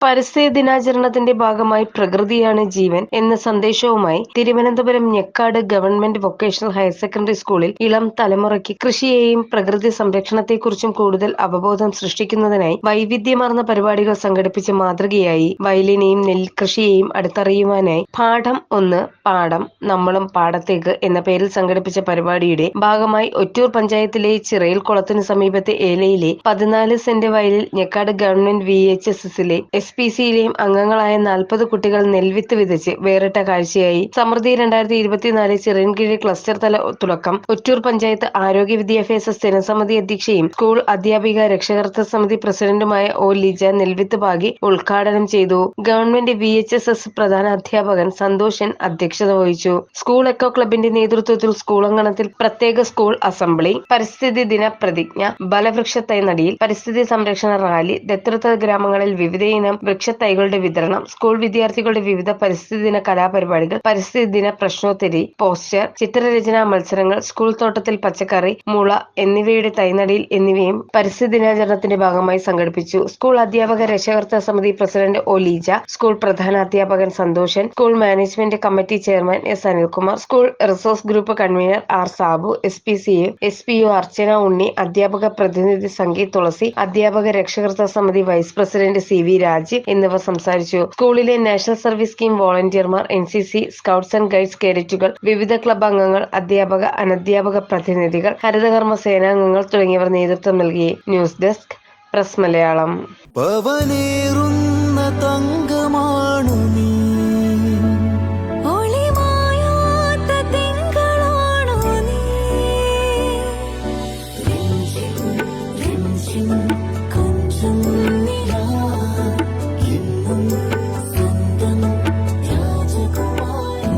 പരിസ്ഥിതി ദിനാചരണത്തിന്റെ ഭാഗമായി പ്രകൃതിയാണ് ജീവൻ എന്ന സന്ദേശവുമായി Thiruvananthapuram Njekkad government vocational higher secondary സ്കൂളിൽ ഇളം തലമുറയ്ക്ക് കൃഷിയെയും പ്രകൃതി സംരക്ഷണത്തെക്കുറിച്ചും കൂടുതൽ അവബോധം സൃഷ്ടിക്കുന്നതിനായി വൈവിധ്യമാർന്ന പരിപാടികൾ സംഘടിപ്പിച്ച മാതൃകയായി വയലിനെയും നെൽകൃഷിയെയും അടുത്തറിയുവാനായി പാഠം ഒന്ന് പാഠം നമ്മളും പാടത്തേക്ക് എന്ന പേരിൽ സംഘടിപ്പിച്ച പരിപാടിയുടെ ഭാഗമായി ഒറ്റൂർ പഞ്ചായത്തിലെ ചിറയിൽ കുളത്തിന് സമീപത്തെ ഏലയിലെ പതിനാല് സെന്റ് വയലിൽ Njekkad government V H S എസിലെ എസ് പി സിയിലെയും അംഗങ്ങളായ നാൽപ്പത് കുട്ടികൾ നെൽവിത്ത് വിതച്ച് വേറിട്ട കാഴ്ചയായി. സമൃദ്ധി രണ്ടായിരത്തി ഇരുപത്തിനാല് ചിറയൻകീഴ് ക്ലസ്റ്റർ തല തുടക്കം. ഒറ്റൂർ പഞ്ചായത്ത് ആരോഗ്യ വിദ്യാഭ്യാസ സ്ഥിരസമിതി അധ്യക്ഷയും സ്കൂൾ അധ്യാപിക രക്ഷകർത്തൃ സമിതി പ്രസിഡന്റുമായ ഒ ലിജ നെൽവിത്ത് ഭാഗി ഉദ്ഘാടനം ചെയ്തു. Government V H S S പ്രധാന അധ്യാപകൻ സന്തോഷൻ അധ്യക്ഷത വഹിച്ചു. സ്കൂൾ എക്കോ ക്ലബിന്റെ നേതൃത്വത്തിൽ സ്കൂൾ അങ്കണത്തിൽ പ്രത്യേക സ്കൂൾ അസംബ്ലി പരിസ്ഥിതി ദിന പ്രതിജ്ഞ ബലവൃക്ഷ തൈനടിയിൽ പരിസ്ഥിതി സംരക്ഷണ റാലി ദത്തൃത്ത ഗ്രാമങ്ങളിൽ വിവിധയിനം വൃക്ഷത്തൈകളുടെ വിതരണം സ്കൂൾ വിദ്യാർത്ഥികളുടെ വിവിധ പരിസ്ഥിതി ദിന കലാപരിപാടികൾ പരിസ്ഥിതി ദിന പ്രശ്നോത്തരി പോസ്റ്റർ ചിത്രരചനാ മത്സരങ്ങൾ സ്കൂൾ തോട്ടത്തിൽ പച്ചക്കറി മുള എന്നിവയുടെ തൈനടിയിൽ എന്നിവയും പരിസ്ഥിതി ദിനാചരണത്തിന്റെ ഭാഗമായി സംഘടിപ്പിച്ചു. സ്കൂൾ അധ്യാപക രക്ഷകർത്ത സമിതി പ്രസിഡന്റ് ഒലീജ ലീജ സ്കൂൾ പ്രധാന അധ്യാപകൻ Santhoshan school management committee chairman S Anilkumar school resource group convener R Sabu S P C S P O Archana Unni അധ്യാപക പ്രതിനിധി സംഗീത് തുളസി അധ്യാപക രക്ഷകർത്ത സമിതി vice president C V Raj എന്നിവർ സംസാരിച്ചു. സ്കൂളിലെ national service scheme വോളണ്ടിയർമാർ N C C scouts and guides കേഡറ്റുകൾ വിവിധ club അംഗങ്ങൾ അധ്യാപക അനധ്യാപക പ്രതിനിധികൾ ഹരിതകർമ്മ സേനാംഗങ്ങൾ തുടങ്ങിയവർ നേതൃത്വം നൽകി. News desk press Malayalam. പവനേറുന്ന തങ്കമാണു നീ. ഒളിമായാത്ത തിങ്കളാണു